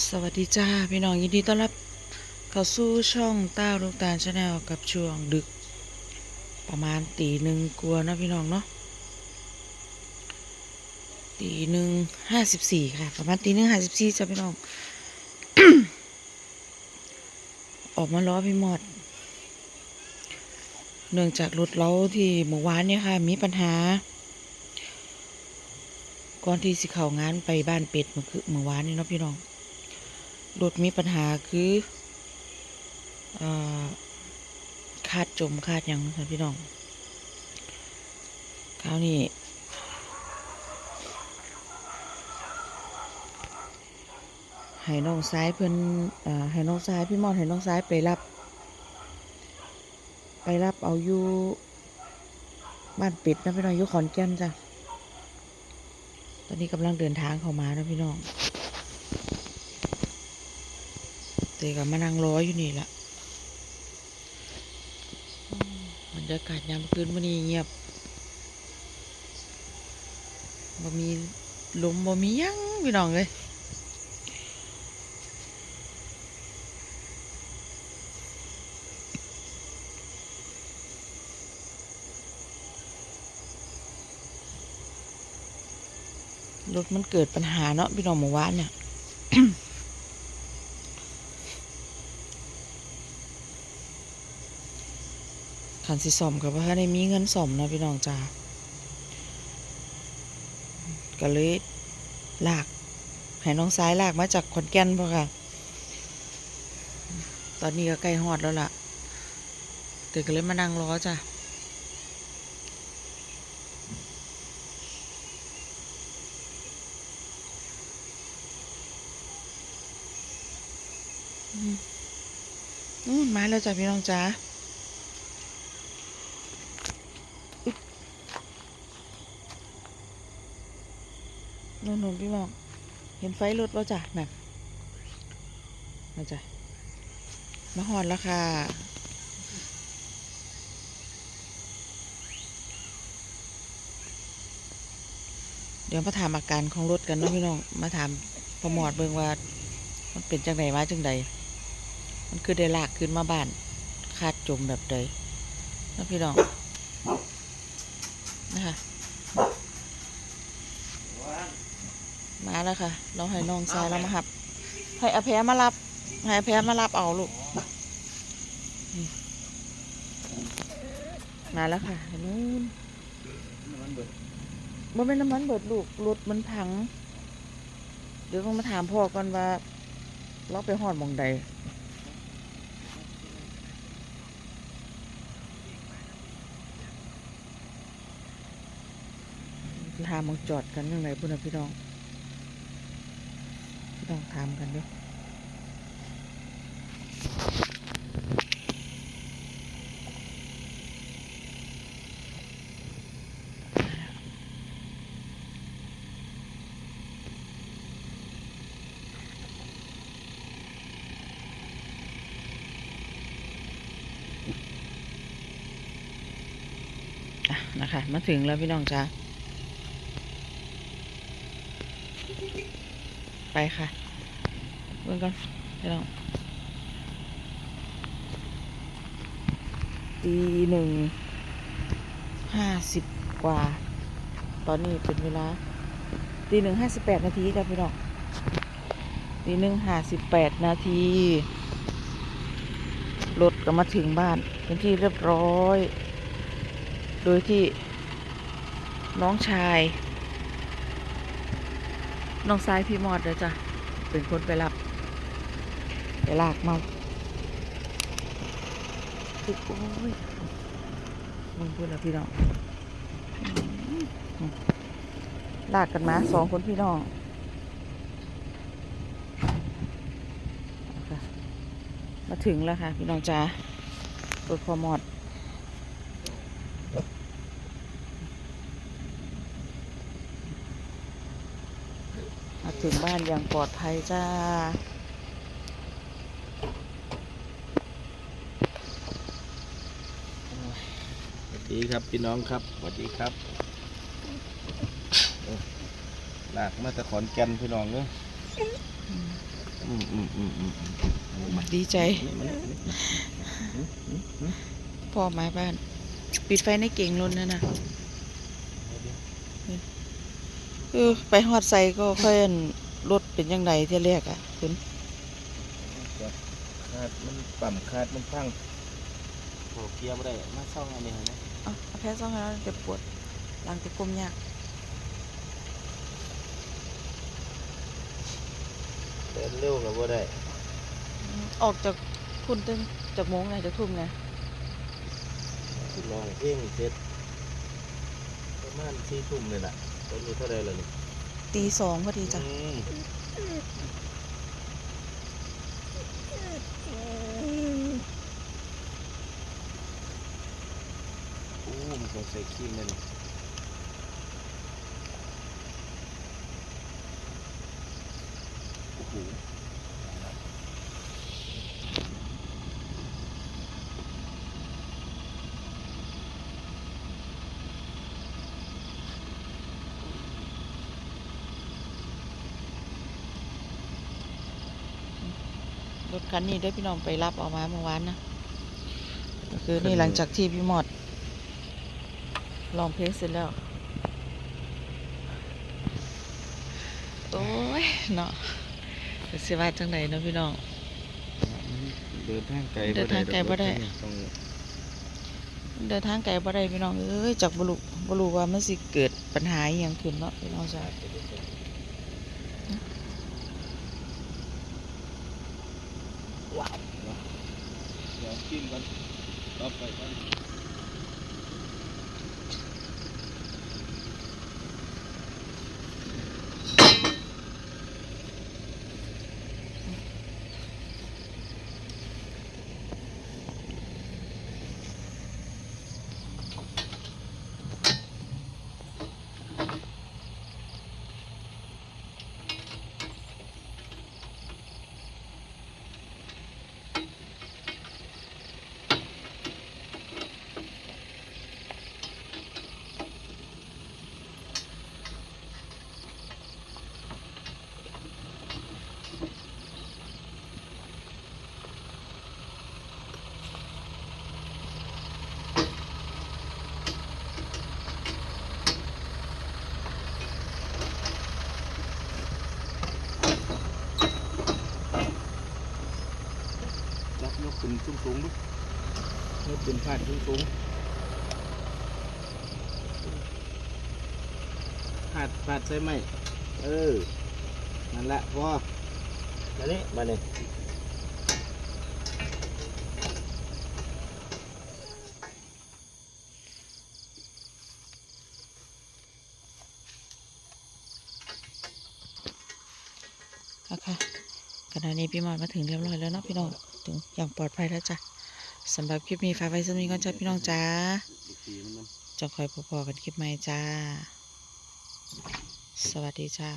สวัสดีจ้า พี่น้องยินดีต้อนรับ เข้าสู่ช่องต้าลูกตาลชาแนลกับช่วงดึก ประมาณตีหนึ่งกลัวนะพี่น้องเนาะตีหนึ่งห้าสิบสี่ค่ะ ประมาณตีหนึ่งห้าสิบสี่จ้าพี่น้อง ออกมาล้อพี่หมอดเนื่องจากรถเราที่เมื่อวานเนี่ยค่ะ มีปัญหา ก่อนที่สิเข้างานไปบ้านเป็ดเมื่อคือเมื่อวานนี่เนาะพี่น้อง รถมีปัญหาคืออคาดจมคาดยังค่ะพี่น้องคราวนี้ให้น้องซ้ายเพิ่นเอ่อให้น้องซ้ายพี่มอนให้น้องซ้ายไปรับ ไปรับเอาอยู่บ้านป็ดนะพี่น้องอยู่ขอนแก่นจ้ะ ตอนนี้กำลังเดินทางเข้ามานะพี่น้อง เตก็มานั่งรออยู่นี่ละอืมบรรยากาศยามคืนวันนี้เงียบบ่มีลมบ่มียังพี่น้องเลยรถมันเกิดปัญหาเนาะพี่น้องเมื่อวานเนี่ย ขันสิซ่อมกับว่าได้มีเงินซ่อมนะพี่น้องจ้าก็เลยลากให้น้องซ้ายลากมาจากขอนแก่นพ่อค่ะ ตอนนี้ก็ใกล้ฮอดแล้วล่ะเตยก็เลยมานั่งรอจ้ะอืมนู่นมาแล้วจ้ะพี่น้องจ้า นุ่นนพี่มองเห็นไฟรถว่าจ้ะน่ะมาจ้ะมาหอดแล้วค่ะเดี๋ยวมาถามอาการของรถกันนะพี่น้องมาถามพอหมอดเบิ่งว่า มันเป็นจังไดมาจังใดมันคือได้ลากขึ้นมาบ้านคาดจมแบบใดนะพี่น้องนะคะ มา แล้วค่ะ เราให้น้องชายเรามาหับ ให้อภยมารับ ให้อภยมารับเอาลูกนี่มาแล้วค่ะนู่นบ่เป็นน้ำมันเบิดลูก รถมันพัง เดี๋ยวต้องมาถามพ่อก่อนว่า เราไปหอดหมองใดถามหมองจอดกันยังไงพุ่นนะพี่น้อง พี่น้องถามกันด้วยนะคะมาถึงแล้วพี่น้องจ้าไปค่ะ เบิ่งก่อนพี่น้องตีหนึ่งห้าสิบกว่า ตอนนี้เป็นเวลาตีหนึ่งห้าสิบแปดนาทีจ้ะพี่น้องตีหนึ่งห้าสิบแปดนาที รถก็มาถึงบ้านเป็นที่เรียบร้อย โดยที่น้องชาย น้องซ้ายพี่มอดเลยจ้ะ เป็นคนไปรับ ไปลากเมาตึกโอ้ยมึงพูดแล้วพี่น้องลากกันมาสองคนพี่น้องมาถึงแล้วค่ะ พี่น้องจ้ารถพอมอดมาถึงบ้านอย่างปลอดภัยจ้า สวัส ดีครับพี่น้องครับสวัสดีครับโอ้ลากมาแตะขอนแก่นพี่น้องเนอะอืมอืมอืมอืมอืมมาดีใจนี่มันนี่อืมอืมอืมพ่อมาบ้าน ปิดไฟในเก่งรถนั่นนะเออไปฮอดใส่ก็ค่อยอั่นรถเป็นยังไงเที่ยแรกอะคุณคาดมันปั่มคาดมันพังโอเกียร์ไม่ได้มาซ่องอันนี้นะ เอะเอาแพ้ซ่องแล้วเจ็บปวดหลังจะกลมยากเดินเร็วกับว่าได้ออกจากคุณตึงจากโมงไหนจากทุ่มไงลองเพลงเสร็จประมาณสี่ทุ่มเลยล่ะตอนนี้เท่าไรแล้วนี่ตีสองพอดีจ้ะ อืมโอ้มันต้องใส่ครีมเลยนี่โอ้โหรถคันนี้ได้พี่น้องไปรับออกมาเมื่อวานนะก็คือนี่หลังจากที่พี่หมอด ลองเพลงเสร็จแล้ว โอ้ยเนาะจะสิว่าจังไหนเนาะพี่น้อง เดินทางไกลเดินทางไกลบ่ได้ต้องเดินทางไกลบ่ได้พี่น้องเอ้ยจากบรุบรูว่ามันสิเกิดปัญหาอหย่างขึ้นเนาะพี่น้องจ้ะเดี๋ยวกินกันต่อไปกัน นสูงสูงๆดูยกขึ้นพาดสูงสูงพาดพาดใช่ไหมเออนั่นแหละพอมานี่มานี่เอาค่ะขณะนี้พี่หมอดมาถึงเรียบร้อยแล้วเนาะพี่น้อง ถึงอย่างปลอดภัยแล้วจ้ะสำหรับคลิปนี้ฝากไว้สำหรับนี้ก่อนจ้ะพี่น้องจ้าอีกทีมันจะคอยพอๆกันคลิปใหม่จ้า สวัสดีจ้า